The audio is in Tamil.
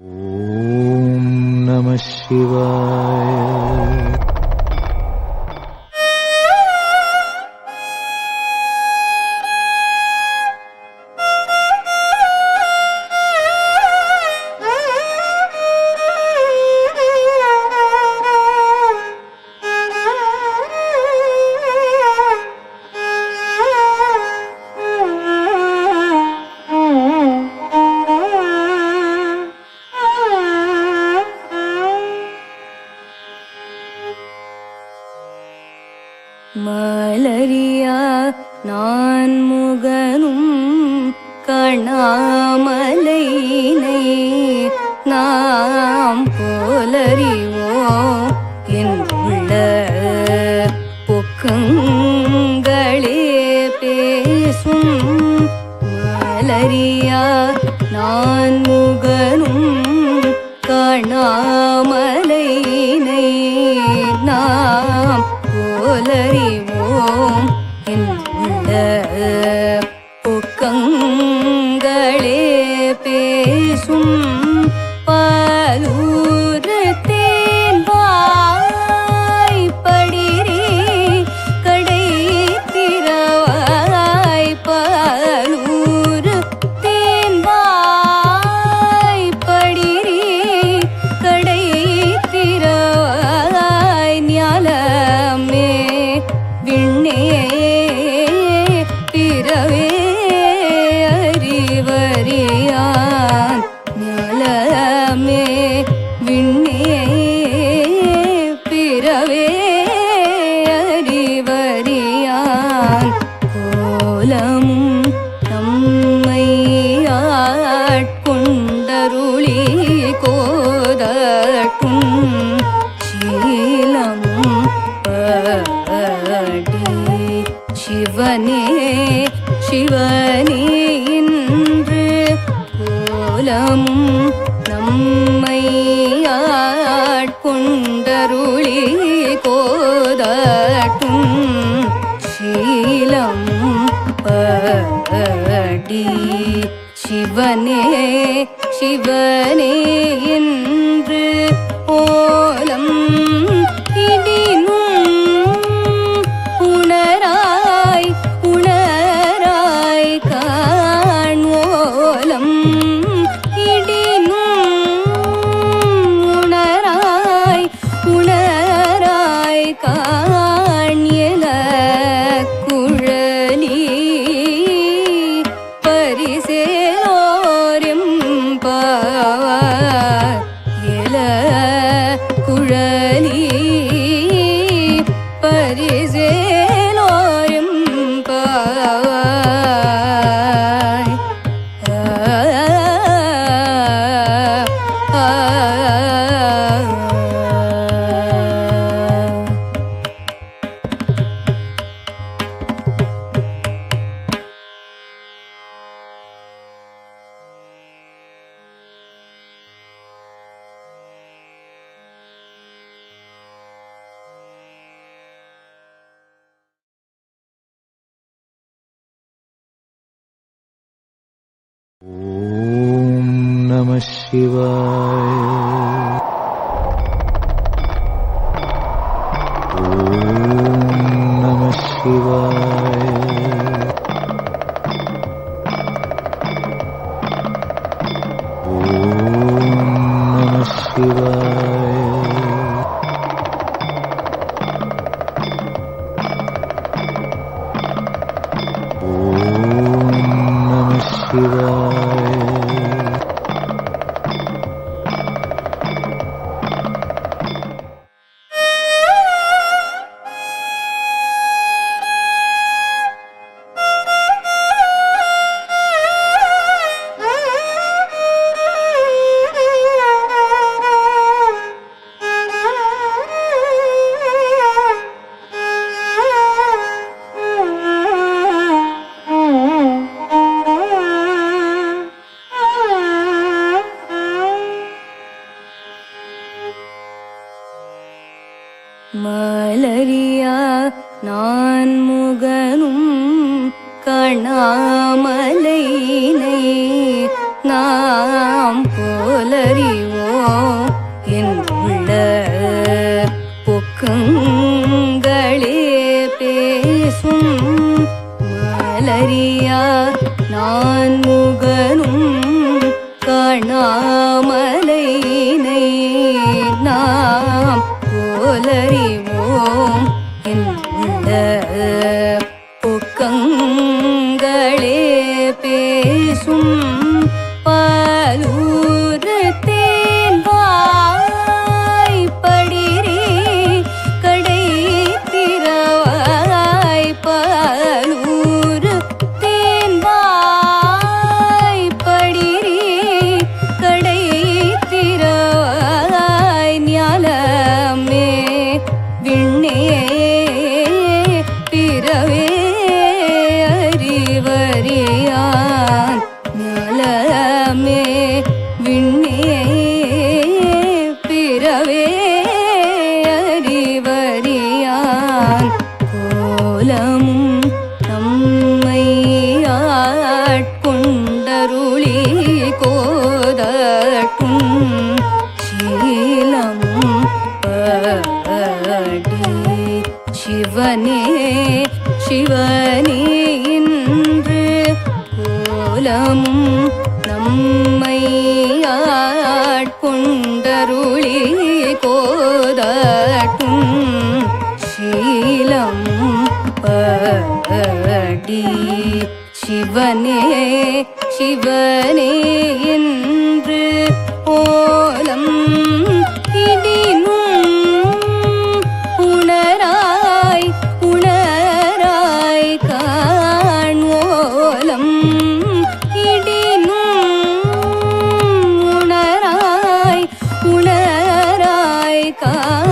ॐ नमः शिवाय நான் முகனும் கணாமலைனை நாம் போலறிவோம். என்றுள்ள பொக்கங்களே பேசும் மலரியா நான் முகனும் காணாமலைனை என்றுள்ள சிவனே சிவனே இன்று கோலமும் நம்மை ஆட்கொண்டருளி கோதாட்டும் சீலம் படி. சிவனே சிவனே என்று ஓ शिवाय ॐ नमः शिवाय ॐ नमः शिवाय ॐ नमः शिवाय மலரியா? நான் முகனும் கணாமலையினை நாம் போலறிவோம் என் உள்ள பொக்குங்களே பேசும் மலரியா? நான் முகனும் காணாமலைனை போலறிவோம் சிவனே சிவனே இன்று கோலமும் நம்மை ஆட்கொண்டருளி கோதட்கும் சீலம் படி சிவனே சிவனே என்று 更。